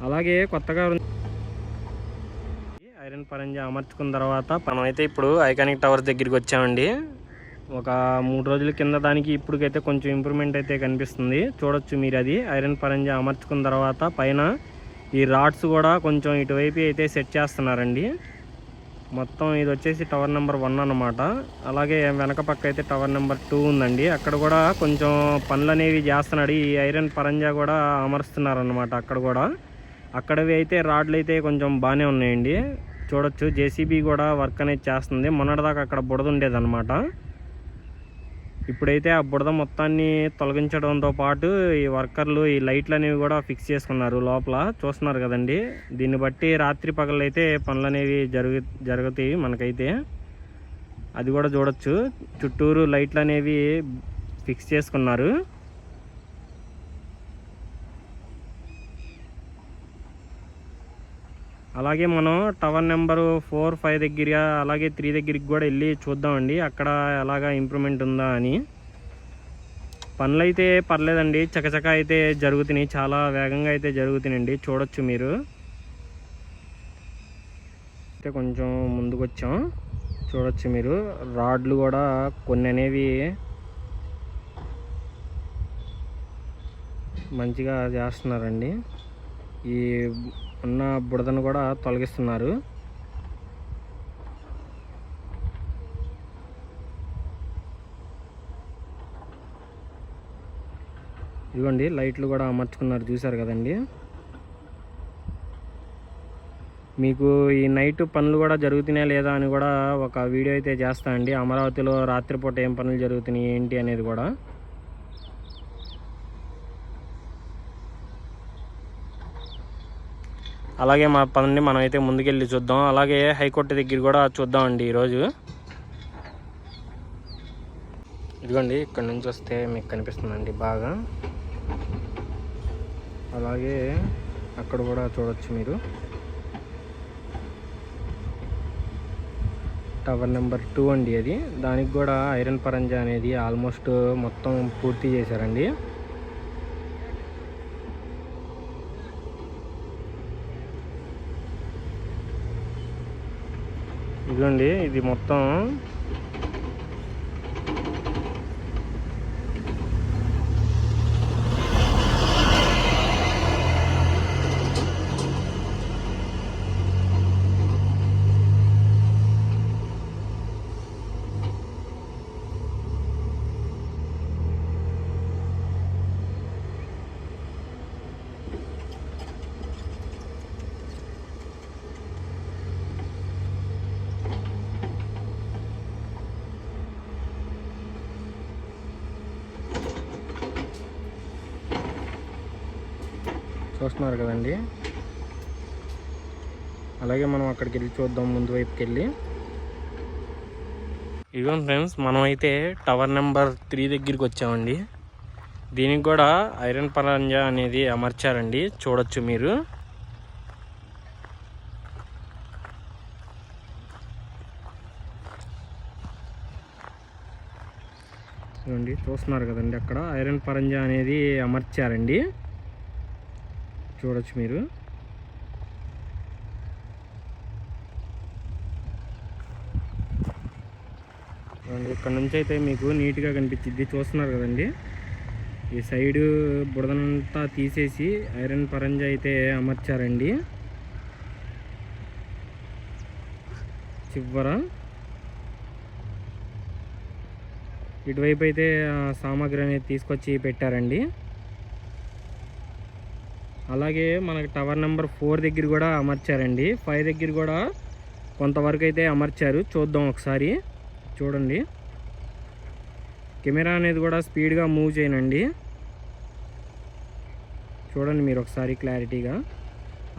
అలాగే కొత్తగా ఐరన్ పరంజా అమర్చుకున్న తర్వాత మనమైతే ఇప్పుడు ఐకానిక్ టవర్స్ దగ్గరికి వచ్చామండి. ఒక మూడు రోజుల కింద దానికి ఇప్పటికైతే కొంచెం ఇంప్రూవ్మెంట్ అయితే కనిపిస్తుంది. చూడొచ్చు మీరు అది. ఐరన్ పరంజా అమర్చుకున్న తర్వాత పైన ఈ రాడ్స్ కూడా కొంచెం ఇటువైపు అయితే సెట్ చేస్తున్నారండి. మొత్తం ఇది వచ్చేసి టవర్ నెంబర్ వన్ అన్నమాట. అలాగే వెనక పక్క అయితే టవర్ నెంబర్ టూ ఉందండి. అక్కడ కూడా కొంచెం పనులు అనేవి చేస్తున్నాడు. ఈ ఐరన్ పరంజా కూడా అమరుస్తున్నారనమాట అక్కడ కూడా. అక్కడవి అయితే రాడ్లు అయితే కొంచెం బాగానే ఉన్నాయండి. చూడొచ్చు. జేసీబీ కూడా వర్క్ అనేది చేస్తుంది. మొన్నటిదాకా అక్కడ బుడద ఉండేదన్నమాట. ఇప్పుడైతే ఆ బుడద మొత్తాన్ని తొలగించడంతో పాటు ఈ వర్కర్లు ఈ లైట్లు అనేవి కూడా ఫిక్స్ చేసుకున్నారు లోపల. చూస్తున్నారు కదండి. దీన్ని బట్టి రాత్రి పగలైతే పనులు అనేవి జరుగు జరుగుతాయి మనకైతే. అది కూడా చూడొచ్చు. చుట్టూరు లైట్లు అనేవి ఫిక్స్ చేసుకున్నారు. అలాగే మనం టవర్ నెంబరు ఫోర్ ఫైవ్ దగ్గర అలాగే త్రీ దగ్గరికి కూడా వెళ్ళి చూద్దామండి. అక్కడ ఎలాగా ఇంప్రూవ్మెంట్ ఉందా అని. పనులు అయితే పర్లేదండి. చకచక అయితే జరుగుతున్నాయి. చాలా వేగంగా అయితే జరుగుతున్నాయండి. చూడొచ్చు మీరు. అయితే కొంచెం ముందుకు వచ్చాం చూడొచ్చు మీరు. రాడ్లు కూడా కొన్ని అనేవి మంచిగా చేస్తున్నారండి. ఈ ఉన్న బుడదను కూడా తొలగిస్తున్నారు. ఇదిగోండి లైట్లు కూడా అమర్చుకున్నారు చూసారు కదండి. మీకు ఈ నైట్ పనులు కూడా జరుగుతున్నాయా లేదా అని కూడా ఒక వీడియో అయితే చేస్తా అండి. అమరావతిలో రాత్రిపూట ఏం పనులు జరుగుతున్నాయి ఏంటి అనేది కూడా. అలాగే మా పనిని మనం అయితే ముందుకెళ్ళి చూద్దాం. అలాగే హైకోర్టు దగ్గర కూడా చూద్దామండి ఈరోజు. ఇదిగోండి ఇక్కడ నుంచి వస్తే మీకు కనిపిస్తుందండి బాగా. అలాగే అక్కడ కూడా చూడొచ్చు మీరు. టవర్ నెంబర్ టూ అండి అది. దానికి కూడా ఐరన్ పరంజా అనేది ఆల్మోస్ట్ మొత్తం పూర్తి చేశారండి. ఇదిగోండి ఇది మొత్తం చూస్తున్నారు కదండి. అలాగే మనం అక్కడికి వెళ్ళి చూద్దాం ముందు వైపుకి వెళ్ళి. ఇదిగో ఫ్రెండ్స్ మనం అయితే టవర్ నెంబర్ త్రీ దగ్గరికి వచ్చామండి. దీనికి కూడా ఐరన్ పరంజా అనేది అమర్చారండి చూడొచ్చు మీరు. చూడండి చూస్తున్నారు కదండి అక్కడ ఐరన్ పరంజా అనేది అమర్చారండి. చూడొచ్చు మీరు. ఇక్కడ నుంచి అయితే మీకు నీట్గా కనిపించింది చూస్తున్నారు కదండి? ఈ సైడ్ బుడదనంతా తీసేసి ఐరన్ పరంజా అయితే అమర్చారండి. చివర ఇటువైపు అయితే ఆ సామాగ్రి అనేది తీసుకొచ్చి పెట్టారండి. అలాగే మనకు టవర్ నెంబర్ ఫోర్ దగ్గర కూడా అమర్చారండి. ఫైవ్ దగ్గర కూడా కొంతవరకు అయితే అమర్చారు. చూద్దాం ఒకసారి. చూడండి. కెమెరా అనేది కూడా స్పీడ్గా మూవ్ చేయనండి. చూడండి మీరు ఒకసారి క్లారిటీగా.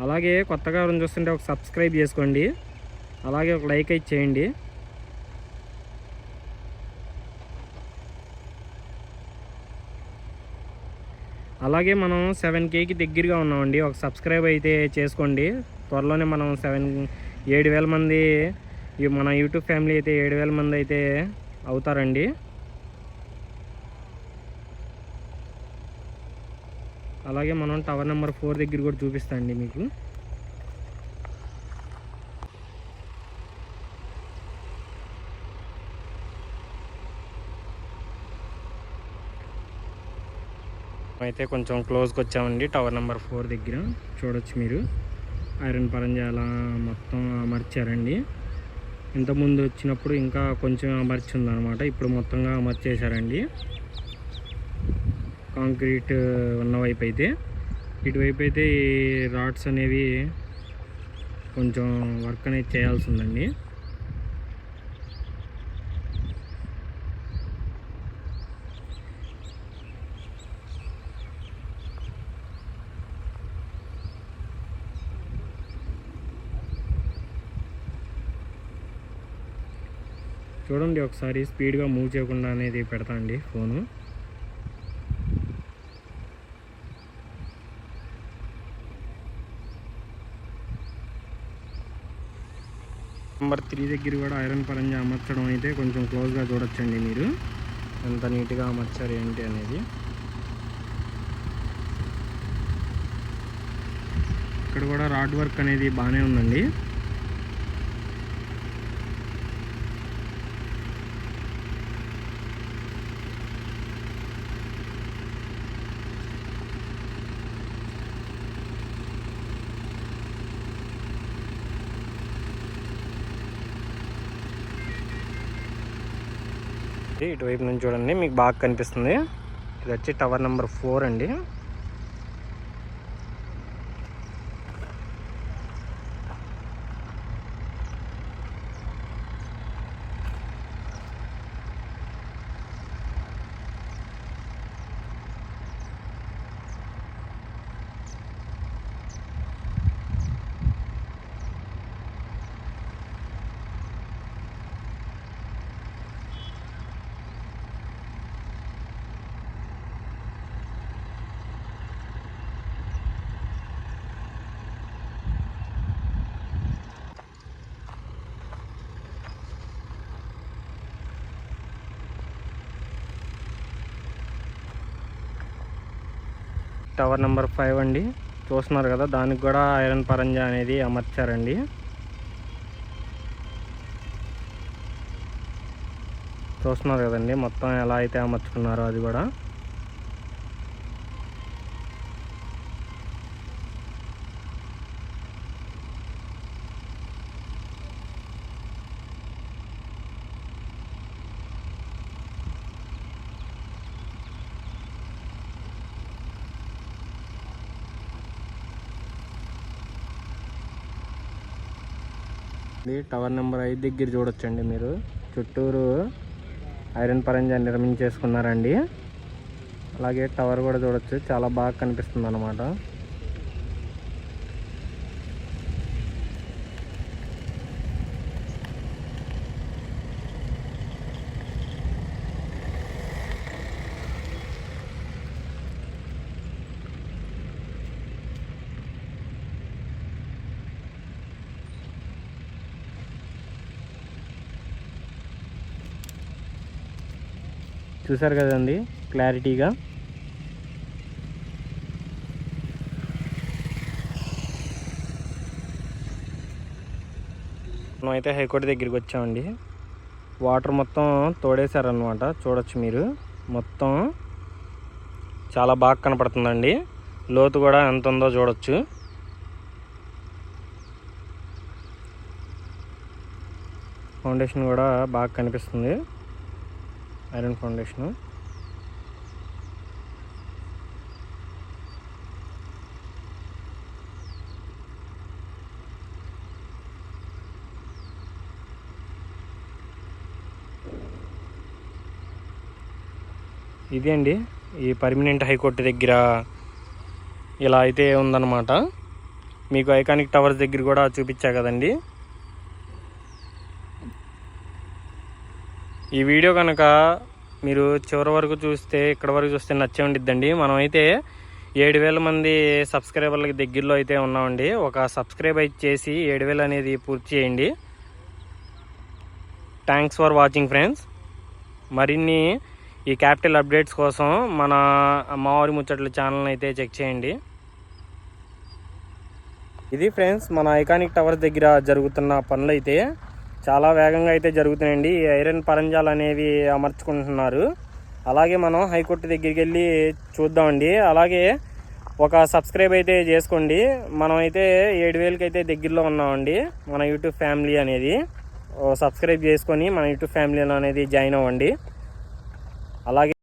అలాగే కొత్తగా ఎవరైనా చూస్తుంటే ఒక సబ్స్క్రైబ్ చేసుకోండి. అలాగే ఒక లైక్ అయితే చేయండి. అలాగే మనం సెవెన్ కేకి దగ్గరగా ఉన్నామండి. ఒక సబ్స్క్రైబ్ అయితే చేసుకోండి. త్వరలోనే మనం సెవెన్ ఏడు వేల మంది మన యూట్యూబ్ ఫ్యామిలీ అయితే ఏడు వేల మంది అయితే అవుతారండి. అలాగే మనం టవర్ నెంబర్ ఫోర్ దగ్గర కూడా చూపిస్తా అండి మీకు. అయితే కొంచెం క్లోజ్కి వచ్చామండి. టవర్ నెంబర్ ఫోర్ దగ్గర. చూడొచ్చు మీరు. ఐరన్ పరంజాల మొత్తం అమర్చారండి. ఇంతకుముందు వచ్చినప్పుడు ఇంకా కొంచెం అమర్చి ఉందన్నమాట ఇప్పుడు మొత్తంగా అమర్చేశారండి. కాంక్రీట్ ఉన్న వైపు అయితే. ఇటువైపు అయితే ఈ రాడ్స్ అనేవి కొంచెం వర్క్ అనేది చేయాల్సి ఉందండి. చూడండి ఒకసారి స్పీడ్గా మూవ్ చేయకుండా అనేది పెడతా అండి ఫోను. నెంబర్ త్రీ దగ్గర కూడా ఐరన్ పరంగా అమర్చడం అయితే కొంచెం క్లోజ్గా చూడొచ్చండి మీరు. ఎంత నీట్గా అమర్చారు ఏంటి అనేది. ఇక్కడ కూడా రాడ్ వర్క్ అనేది బాగానే ఉందండి. ఇటువైపు నుంచి చూడండి మీకు బాగా కనిపిస్తుంది. ఇది వచ్చి టవర్ నెంబర్ ఫోర్ అండి. టవర్ నెంబర్ ఫైవ్ అండి. చూస్తున్నారు కదా దానికి కూడా ఐరన్ పరంజా అనేది అమర్చారండి. చూస్తున్నారు కదండి మొత్తం ఎలా అయితే అమర్చుకున్నారో అది కూడా. ఇది టవర్ నెంబర్ ఐదు దగ్గర చూడొచ్చండి మీరు. చుట్టూరు ఐరన్ పరంజా నిర్మించేసుకున్నారండి. అలాగే టవర్ కూడా చూడొచ్చు. చాలా బాగా కనిపిస్తుంది అనమాట చూసారు కదండి క్లారిటీగా. మనం అయితే హైకోర్టు దగ్గరికి వచ్చామండి. వాటర్ మొత్తం తోడేశారనమాట చూడొచ్చు మీరు. మొత్తం చాలా బాగా కనపడుతుందండి. లోతు కూడా ఎంత ఉందో చూడొచ్చు. ఫౌండేషన్ కూడా బాగా కనిపిస్తుంది. Iron foundation. ఇది అండి ఈ పర్మనెంట్ హైకోర్టు దగ్గర ఇలా అయితే ఉందన్నమాట. మీకు ఐకానిక్ టవర్స్ దగ్గర కూడా చూపించా కదండి. ఈ వీడియో కనుక మీరు చివరి వరకు చూస్తే ఇక్కడ వరకు చూస్తే నచ్చే ఉండిద్దండి. మనం అయితే ఏడు వేల మంది సబ్స్క్రైబర్లకి దగ్గరలో అయితే ఉన్నామండి. ఒక సబ్స్క్రైబ్ అయితే చేసి ఏడు వేలు అనేది పూర్తి చేయండి. థ్యాంక్స్ ఫర్ వాచింగ్ ఫ్రెండ్స్ మరిన్ని ఈ క్యాపిటల్ అప్డేట్స్ కోసం మన అమ్మవారి ముచ్చట్ల ఛానల్ అయితే చెక్ చేయండి. ఇది ఫ్రెండ్స్ మన ఐకానిక్ టవర్ దగ్గర జరుగుతున్న పనులు అయితే చాలా వేగంగా అయితే జరుగుతున్నాయండి. ఈ ఐరన్ పరంజాలు అనేవి అమర్చుకుంటున్నారు. అలాగే మనం హైకోర్టు దగ్గరికి వెళ్ళి చూద్దామండి. అలాగే ఒక సబ్స్క్రైబ్ అయితే చేసుకోండి. మనం అయితే ఏడు వేలకి అయితే దగ్గరలో ఉన్నామండి. మన యూట్యూబ్ ఫ్యామిలీ అనేది. సబ్స్క్రైబ్ చేసుకొని మన యూట్యూబ్ ఫ్యామిలీలో అనేది జాయిన్ అవ్వండి. అలాగే